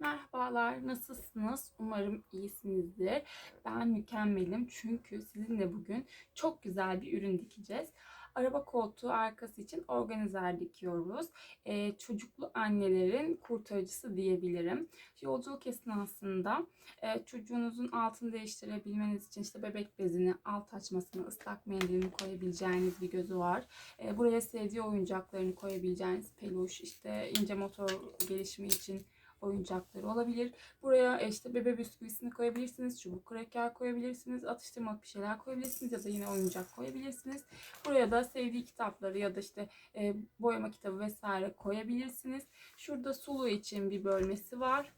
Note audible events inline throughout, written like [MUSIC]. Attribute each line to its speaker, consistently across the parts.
Speaker 1: Merhabalar, nasılsınız? Umarım iyisinizdir. Ben mükemmelim çünkü sizinle bugün çok güzel bir ürün dikeceğiz. Araba koltuğu arkası için organizer dikiyoruz. Ee, çocuklu annelerin kurtarıcısı diyebilirim. Yolculuk esnasında e, çocuğunuzun altını değiştirebilmeniz için işte bebek bezini, alt açmasını, ıslak mendilini koyabileceğiniz bir gözü var. E, buraya sevdiği oyuncaklarını koyabileceğiniz peluş, işte ince motor gelişimi için oyuncakları olabilir. Buraya işte bebe bisküvisini koyabilirsiniz. Çubuk kraker koyabilirsiniz. Atıştırmalık bir şeyler koyabilirsiniz. Ya da yine oyuncak koyabilirsiniz. Buraya da sevdiği kitapları ya da işte e, boyama kitabı vesaire koyabilirsiniz. Şurada sulu için bir bölmesi var.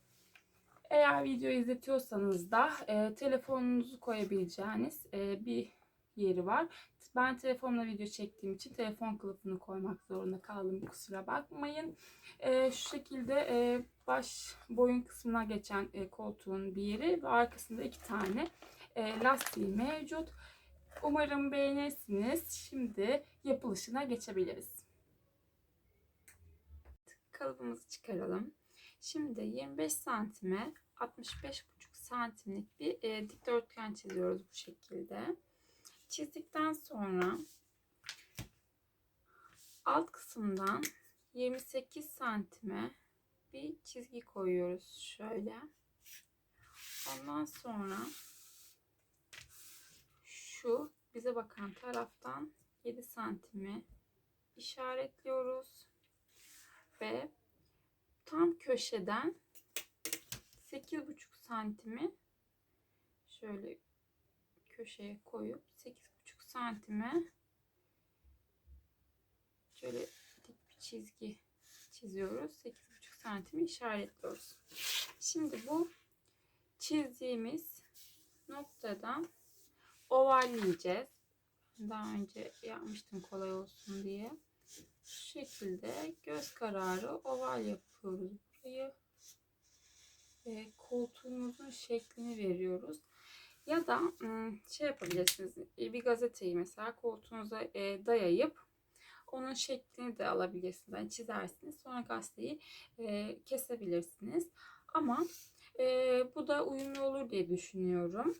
Speaker 1: Eğer video izletiyorsanız da e, telefonunuzu koyabileceğiniz e, bir yeri var. Ben telefonla video çektiğim için telefon kılıfını koymak zorunda kaldım. Kusura bakmayın. E, şu şekilde e, baş boyun kısmına geçen e, koltuğun bir yeri ve arkasında iki tane e, lastiği mevcut. Umarım beğenirsiniz. Şimdi yapılışına geçebiliriz. Kalıbımızı çıkaralım. Şimdi 25 santime 65,5 santimlik bir e, dikdörtgen çiziyoruz bu şekilde. Çizdikten sonra alt kısımdan 28 santime bir çizgi koyuyoruz şöyle. Ondan sonra şu bize bakan taraftan 7 santimi işaretliyoruz ve tam köşeden 8,5 santimi şöyle köşeye koyup 8,5 santime şöyle dik bir çizgi çiziyoruz. 8,5 santimi işaretliyoruz. Şimdi bu çizdiğimiz noktadan ovalleyeceğiz. Daha önce yapmıştım kolay olsun diye. Şu şekilde göz kararı oval yapıyoruz burayı. Ve koltuğumuzun şeklini veriyoruz. Ya da şey yapabilirsiniz. Bir gazeteyi mesela koltuğunuza dayayıp onun şeklini de alabilirsiniz. Yani çizersiniz. Sonra gazeteyi kesebilirsiniz. Ama bu da uyumlu olur diye düşünüyorum.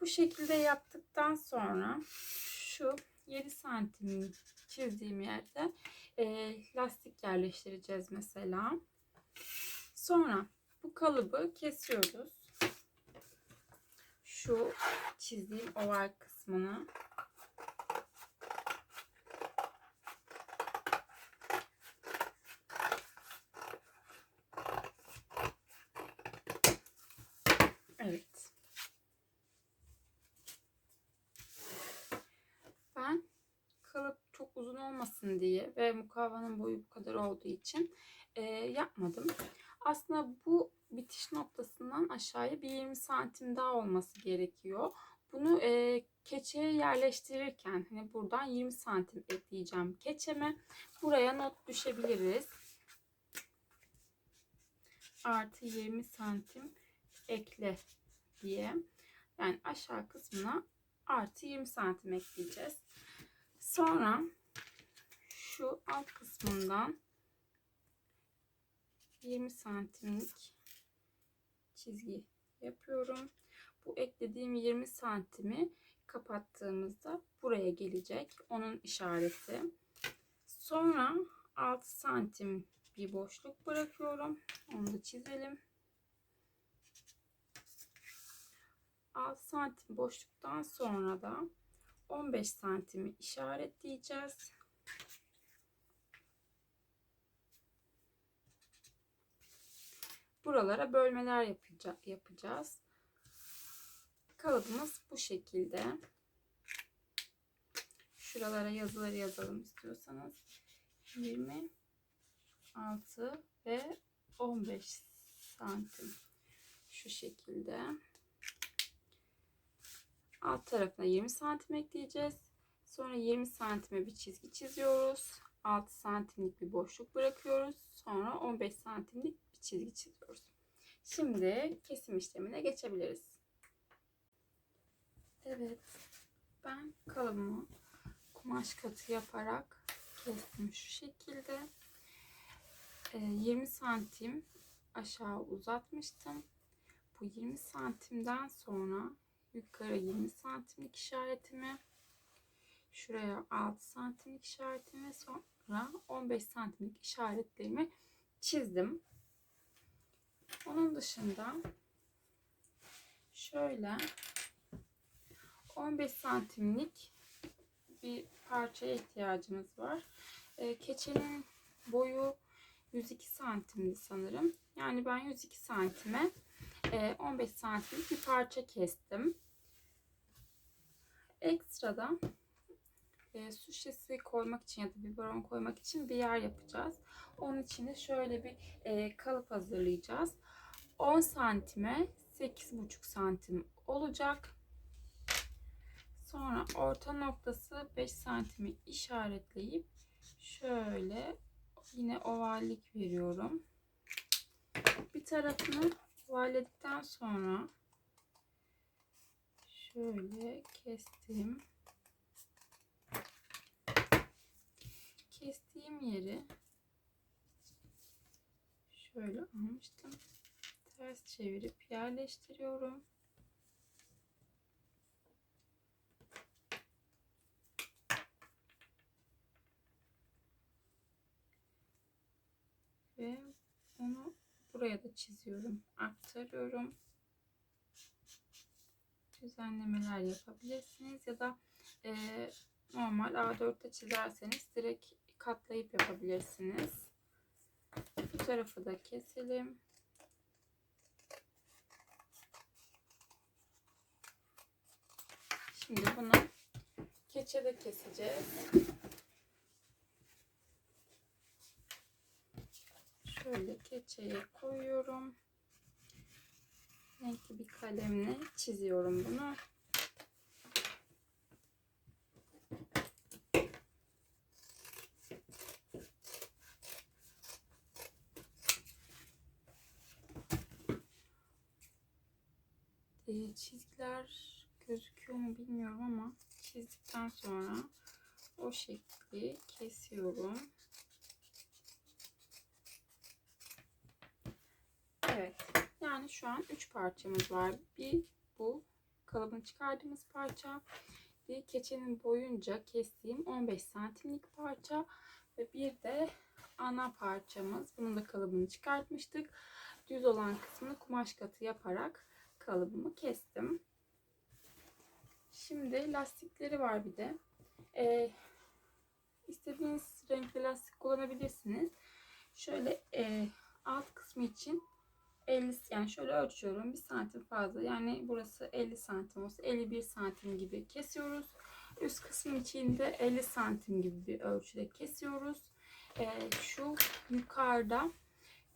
Speaker 1: Bu şekilde yaptıktan sonra şu 7 santim çizdiğim yerde lastik yerleştireceğiz mesela. Sonra bu kalıbı kesiyoruz şu çizdiğim oval kısmını Evet. Ben kalıp çok olmasın diye ve mukavvanın boyu bu kadar olduğu için e, yapmadım. Aslında bu bitiş noktasından aşağıya bir 20 santim daha olması gerekiyor. Bunu e, keçeye yerleştirirken hani buradan 20 santim ekleyeceğim keçeme. Buraya not düşebiliriz. Artı 20 santim ekle diye. Yani aşağı kısmına artı 20 santim ekleyeceğiz. Sonra şu alt kısmından 20 santimlik çizgi yapıyorum. Bu eklediğim 20 santimi kapattığımızda buraya gelecek. Onun işareti. Sonra 6 santim bir boşluk bırakıyorum. Onu da çizelim. 6 santim boşluktan sonra da 15 santimi işaretleyeceğiz. Buralara bölmeler yapacağız. Kalıbımız bu şekilde. Şuralara yazıları yazalım istiyorsanız. 26 ve 15 santim. Şu şekilde. Alt tarafına 20 santim ekleyeceğiz. Sonra 20 santime bir çizgi çiziyoruz. 6 santimlik bir boşluk bırakıyoruz. Sonra 15 santimlik çizgi çiziyoruz. Şimdi kesim işlemine geçebiliriz. Evet. Ben kalıbımı kumaş katı yaparak kestim şu şekilde. 20 ee, santim aşağı uzatmıştım. Bu 20 santimden sonra yukarı 20 santimlik işaretimi şuraya 6 santimlik işaretimi sonra 15 santimlik işaretlerimi çizdim. Onun dışında şöyle 15 santimlik bir parçaya ihtiyacımız var. E, keçenin boyu 102 santimdi sanırım. Yani ben 102 santime e, 15 santimlik bir parça kestim. Ekstradan e, su şişesi koymak için ya da biberon koymak için bir yer yapacağız. Onun için de şöyle bir e, kalıp hazırlayacağız. 10 santime 8,5 santim olacak. Sonra orta noktası 5 santimi işaretleyip şöyle yine ovallik veriyorum. Bir tarafını ovalledikten sonra şöyle kestim. Kestiğim yeri şöyle almıştım. Ters çevirip yerleştiriyorum. Ve onu buraya da çiziyorum. Aktarıyorum. Düzenlemeler yapabilirsiniz ya da e, normal A4'te çizerseniz direkt katlayıp yapabilirsiniz. Bu tarafı da keselim. Şimdi bunu keçede keseceğiz. Şöyle keçeye koyuyorum. Renkli bir kalemle çiziyorum bunu. Çizgiler gözüküyor mu bilmiyorum ama çizdikten sonra o şekli kesiyorum. Evet. Yani şu an 3 parçamız var. Bir bu kalıbını çıkardığımız parça. Bir keçenin boyunca kestiğim 15 santimlik parça. Ve bir de ana parçamız. Bunun da kalıbını çıkartmıştık. Düz olan kısmını kumaş katı yaparak kalıbımı kestim. Şimdi lastikleri var bir de. Ee, istediğiniz renkli lastik kullanabilirsiniz. Şöyle e, alt kısmı için 50 yani şöyle ölçüyorum. 1 santim fazla. Yani burası 50 santim olsa 51 santim gibi kesiyoruz. Üst kısmı için de 50 santim gibi bir ölçüde kesiyoruz. Ee, şu yukarıda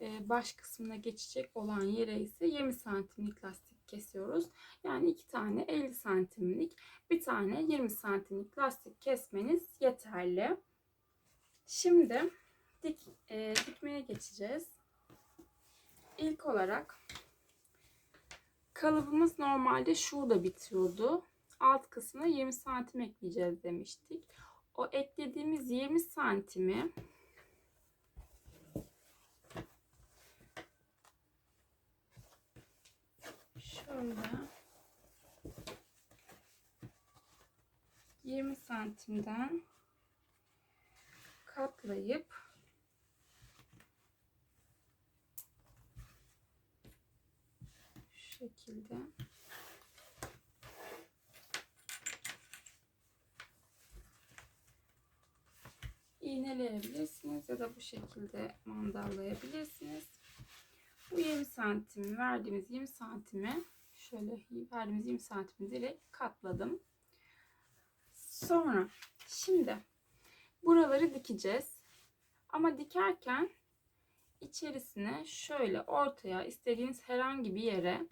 Speaker 1: e, baş kısmına geçecek olan yere ise 20 santimlik lastik kesiyoruz. Yani iki tane 50 santimlik, bir tane 20 santimlik lastik kesmeniz yeterli. Şimdi dik, e, dikmeye geçeceğiz. İlk olarak kalıbımız normalde şurada bitiyordu. Alt kısmına 20 santim ekleyeceğiz demiştik. O eklediğimiz 20 santimi şöyle 20 santimden katlayıp şu şekilde iğneleyebilirsiniz ya da bu şekilde mandallayabilirsiniz. Bu 20 santim verdiğimiz 20 santimi şöyle verdiğimiz 20 santimi direkt katladım. Sonra şimdi buraları dikeceğiz. Ama dikerken içerisine şöyle ortaya istediğiniz herhangi bir yere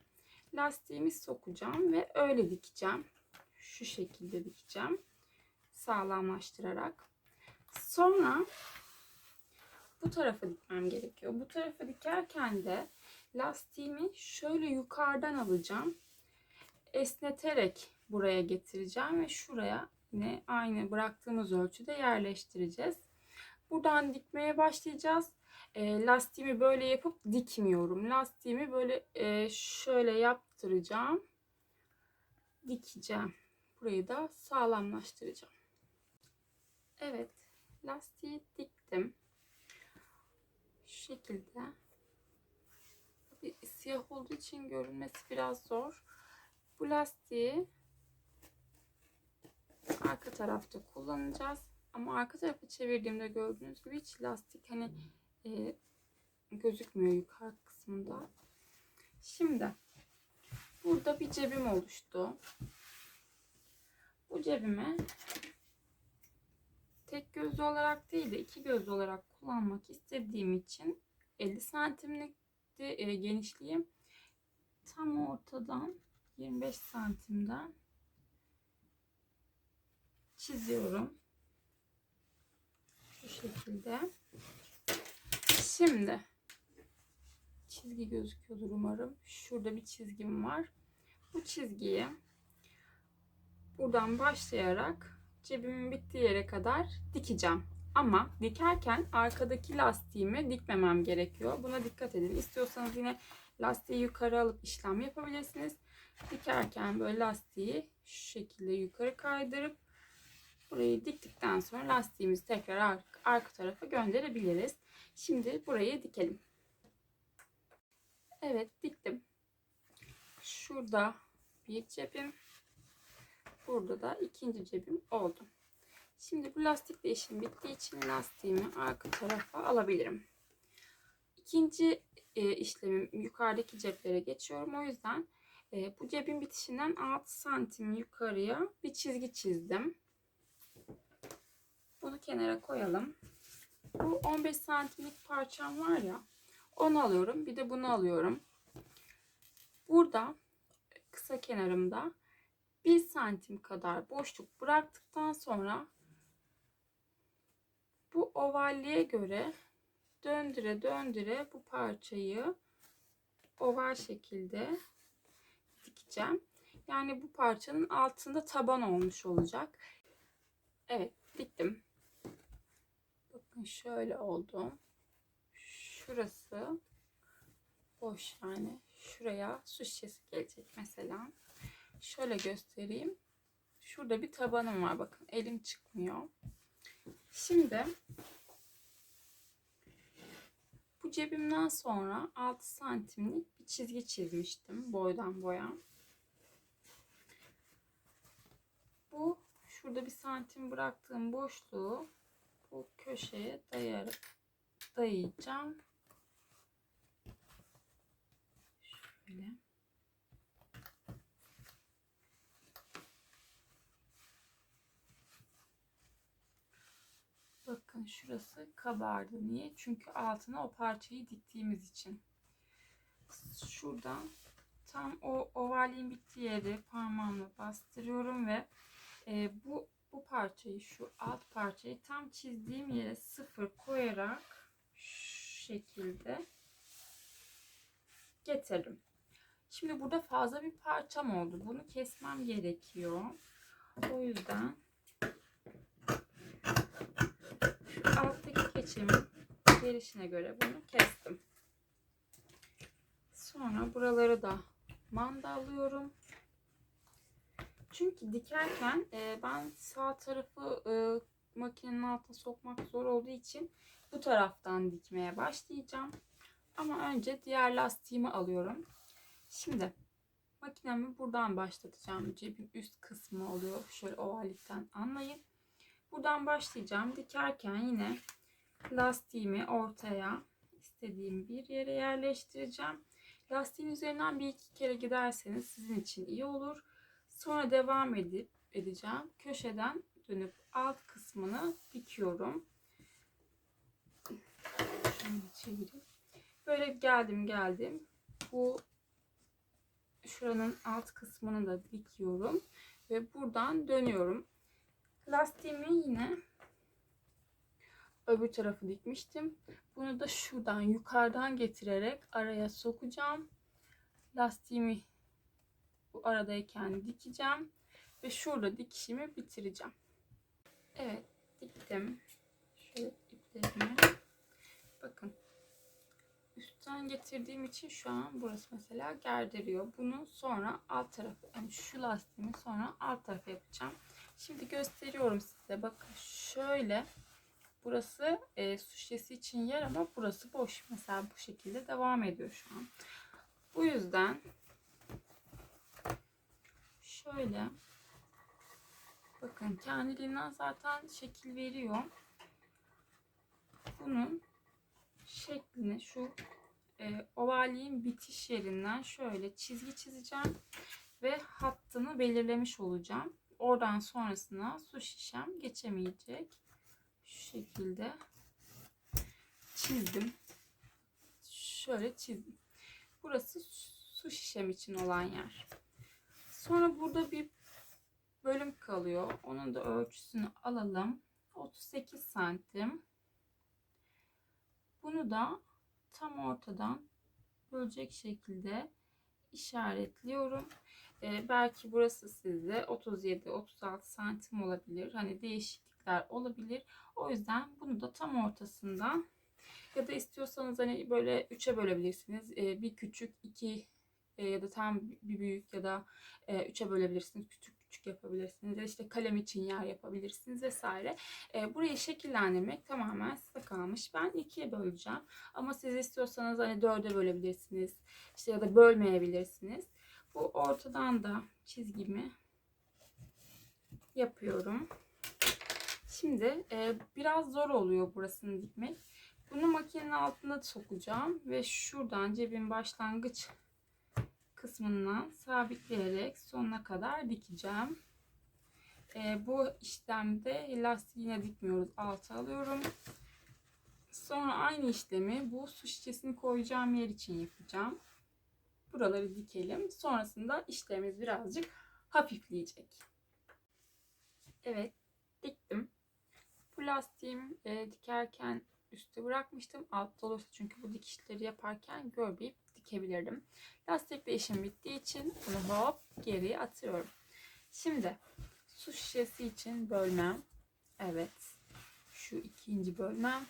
Speaker 1: lastiğimi sokacağım ve öyle dikeceğim. Şu şekilde dikeceğim. Sağlamlaştırarak. Sonra bu tarafa dikmem gerekiyor. Bu tarafa dikerken de lastiğimi şöyle yukarıdan alacağım. Esneterek buraya getireceğim ve şuraya yine aynı bıraktığımız ölçüde yerleştireceğiz. Buradan dikmeye başlayacağız. e, lastiğimi böyle yapıp dikmiyorum. Lastiğimi böyle e, şöyle yaptıracağım. Dikeceğim. Burayı da sağlamlaştıracağım. Evet. Lastiği diktim. Şu şekilde. Tabii siyah olduğu için görünmesi biraz zor. Bu lastiği arka tarafta kullanacağız. Ama arka tarafa çevirdiğimde gördüğünüz gibi hiç lastik hani e, gözükmüyor yukarı kısmında. Şimdi burada bir cebim oluştu. Bu cebime tek gözlü olarak değil de iki gözlü olarak kullanmak istediğim için 50 santimlik de, e, genişliğim tam ortadan 25 santimden çiziyorum. Şu şekilde. Şimdi çizgi gözüküyordur umarım. Şurada bir çizgim var. Bu çizgiyi buradan başlayarak cebimin bittiği yere kadar dikeceğim. Ama dikerken arkadaki lastiğimi dikmemem gerekiyor. Buna dikkat edin. İstiyorsanız yine lastiği yukarı alıp işlem yapabilirsiniz. Dikerken böyle lastiği şu şekilde yukarı kaydırıp burayı diktikten sonra lastiğimizi tekrar ar- arka tarafa gönderebiliriz. Şimdi burayı dikelim. Evet diktim. Şurada bir cebim. Burada da ikinci cebim oldu. Şimdi bu lastik işim bittiği için lastiğimi arka tarafa alabilirim. İkinci e, işlemim yukarıdaki ceplere geçiyorum. O yüzden e, bu cebin bitişinden 6 santim yukarıya bir çizgi çizdim. Bunu kenara koyalım. Bu 15 santimlik parçam var ya. Onu alıyorum. Bir de bunu alıyorum. Burada kısa kenarımda 1 santim kadar boşluk bıraktıktan sonra bu ovalliğe göre döndüre döndüre bu parçayı oval şekilde dikeceğim. Yani bu parçanın altında taban olmuş olacak. Evet diktim. Bakın şöyle oldu. Şurası boş yani. Şuraya su şişesi gelecek mesela. Şöyle göstereyim. Şurada bir tabanım var. Bakın elim çıkmıyor. Şimdi bu cebimden sonra 6 santimlik bir çizgi çizmiştim boydan boya. Bu şurada bir santim bıraktığım boşluğu bu köşeye dayayarak dayayacağım. Şöyle. Bakın şurası kabardı. Niye? Çünkü altına o parçayı diktiğimiz için. Şuradan tam o ovalliğin bittiği yeri parmağımla bastırıyorum ve e, bu bu parçayı şu alt parçayı tam çizdiğim yere sıfır koyarak şu şekilde getirdim. Şimdi burada fazla bir parçam oldu. Bunu kesmem gerekiyor. O yüzden şu keçimin gelişine göre bunu kestim. Sonra buraları da mandallıyorum. Çünkü dikerken e, ben sağ tarafı e, makinenin altına sokmak zor olduğu için bu taraftan dikmeye başlayacağım. Ama önce diğer lastiğimi alıyorum. Şimdi makinemi buradan başlatacağım. Cebin üst kısmı oluyor. Şöyle ovallikten anlayın. Buradan başlayacağım. Dikerken yine lastiğimi ortaya istediğim bir yere yerleştireceğim. Lastiğin üzerinden bir iki kere giderseniz sizin için iyi olur. Sonra devam edip edeceğim. Köşeden dönüp alt kısmını dikiyorum. Böyle geldim geldim. Bu şuranın alt kısmını da dikiyorum. Ve buradan dönüyorum. Lastiğimi yine öbür tarafı dikmiştim. Bunu da şuradan yukarıdan getirerek araya sokacağım. Lastiğimi bu aradayken dikeceğim. Ve şurada dikişimi bitireceğim. Evet diktim. Şöyle iplerimi. Bakın üstten getirdiğim için şu an burası mesela gerdiriyor. Bunu sonra alt tarafı yani şu lastiğimi sonra alt tarafa yapacağım. Şimdi gösteriyorum size. Bakın şöyle burası e, su şişesi için yer ama burası boş. Mesela bu şekilde devam ediyor şu an. Bu yüzden şöyle bakın kendiliğinden zaten şekil veriyor. Bunun şeklini şu e, ovalliğin bitiş yerinden şöyle çizgi çizeceğim ve hattını belirlemiş olacağım. Oradan sonrasına su şişem geçemeyecek. Şu şekilde çizdim. Şöyle çizdim. Burası su şişem için olan yer. Sonra burada bir bölüm kalıyor. Onun da ölçüsünü alalım. 38 santim. Bunu da tam ortadan bölecek şekilde işaretliyorum. Ee, belki burası sizde 37-36 santim olabilir. Hani değişiklikler olabilir. O yüzden bunu da tam ortasından ya da istiyorsanız hani böyle 3'e bölebilirsiniz. Ee, bir küçük, iki e, ya da tam bir büyük ya da 3'e bölebilirsiniz. Küçük küçük yapabilirsiniz. Ya işte kalem için yer yapabilirsiniz vesaire. E, burayı şekillendirmek tamamen size kalmış. Ben ikiye böleceğim. Ama siz istiyorsanız hani dörde bölebilirsiniz. İşte ya da bölmeyebilirsiniz. Bu ortadan da çizgimi yapıyorum. Şimdi e, biraz zor oluyor burasını dikmek. Bunu makinenin altına sokacağım ve şuradan cebin başlangıç kısmından sabitleyerek sonuna kadar dikeceğim. E, bu işlemde lastiği yine dikmiyoruz. Alta alıyorum. Sonra aynı işlemi bu su şişesini koyacağım yer için yapacağım. Buraları dikelim. Sonrasında işlemimiz birazcık hafifleyecek. Evet diktim. Bu lastiğimi e, dikerken üstte bırakmıştım. Altta olursa çünkü bu dikişleri yaparken görmeyip dikebilirdim. Lastikle işim bittiği için bunu hop geriye atıyorum. Şimdi su şişesi için bölmem. Evet. Şu ikinci bölmem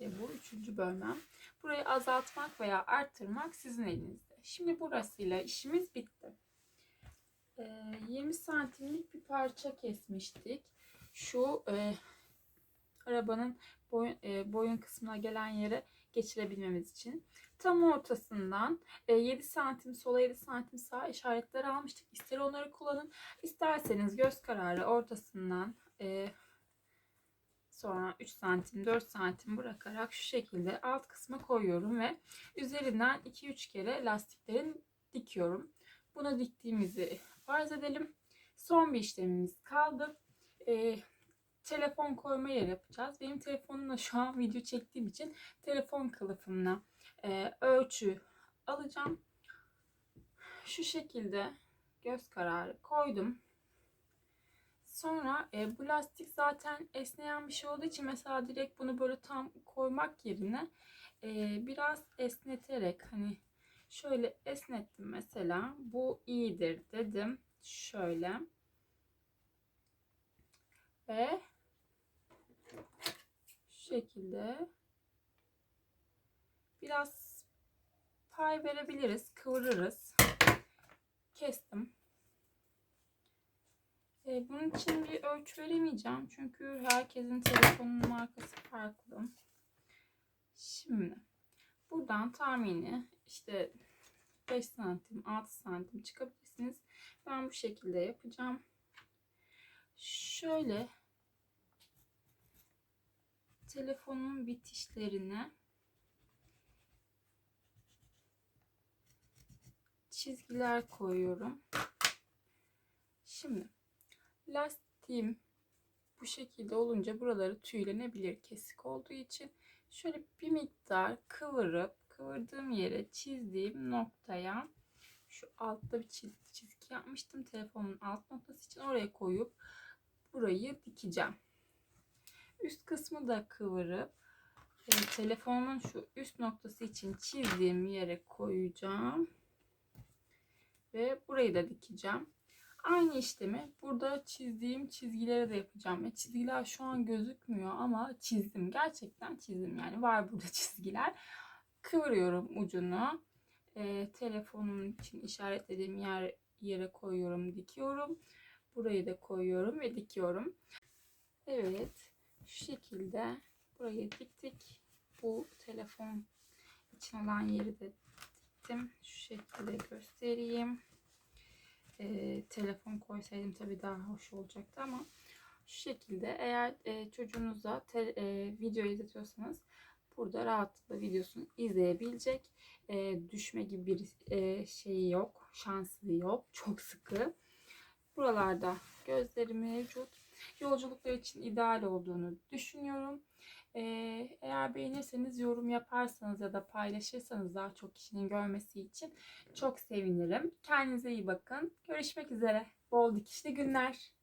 Speaker 1: ve bu üçüncü bölmem. Burayı azaltmak veya arttırmak sizin elinizde. Şimdi burasıyla işimiz bitti. Ee, 20 santimlik bir parça kesmiştik. Şu e, arabanın boyun, e, boyun kısmına gelen yere geçirebilmemiz için. Tam ortasından e, 7 santim sola 7 santim sağa işaretler almıştık. İster onları kullanın. isterseniz göz kararı ortasından e, sonra 3 santim 4 santim bırakarak şu şekilde alt kısma koyuyorum ve üzerinden 2-3 kere lastiklerin dikiyorum. Buna diktiğimizi farz edelim. Son bir işlemimiz kaldı. E, telefon koyma yeri yapacağız. Benim telefonumla şu an video çektiğim için telefon kılıfımla e, ölçü alacağım. Şu şekilde göz kararı koydum. Sonra e, bu lastik zaten esneyen bir şey olduğu için mesela direkt bunu böyle tam koymak yerine e, biraz esneterek hani şöyle esnettim mesela bu iyidir dedim şöyle ve şekilde biraz pay verebiliriz kıvırırız kestim e, bunun için bir ölçü veremeyeceğim. Çünkü herkesin telefonun markası farklı. Şimdi buradan tahmini işte 5 santim 6 santim çıkabilirsiniz. Ben bu şekilde yapacağım. Şöyle telefonun bitişlerine çizgiler koyuyorum. Şimdi Lastiğim bu şekilde olunca buraları tüylenebilir kesik olduğu için. Şöyle bir miktar kıvırıp kıvırdığım yere çizdiğim noktaya şu altta bir çizgi, yapmıştım telefonun alt noktası için oraya koyup burayı dikeceğim. Üst kısmı da kıvırıp e, telefonumun şu üst noktası için çizdiğim yere koyacağım. Ve burayı da dikeceğim. Aynı işlemi burada çizdiğim çizgilere de yapacağım. Ya çizgiler şu an gözükmüyor ama çizdim. Gerçekten çizdim yani. Var burada [LAUGHS] çizgiler. kıvırıyorum ucunu. Ee, telefonum için işaretlediğim yer yere koyuyorum, dikiyorum. Burayı da koyuyorum ve dikiyorum. Evet, şu şekilde burayı diktik. Bu telefon için olan yeri de diktim. Şu şekilde göstereyim. Ee, telefon koysaydım tabii daha hoş olacaktı ama şu şekilde eğer e, çocuğunuza te- e, video izletiyorsanız burada rahatlıkla videosunu izleyebilecek. E, düşme gibi bir e, şeyi yok, şansı yok. Çok sıkı. Buralarda gözleri mevcut. Yolculuklar için ideal olduğunu düşünüyorum. Eğer beğenirseniz yorum yaparsanız ya da paylaşırsanız daha çok kişinin görmesi için çok sevinirim. Kendinize iyi bakın. Görüşmek üzere. Bol dikişli günler.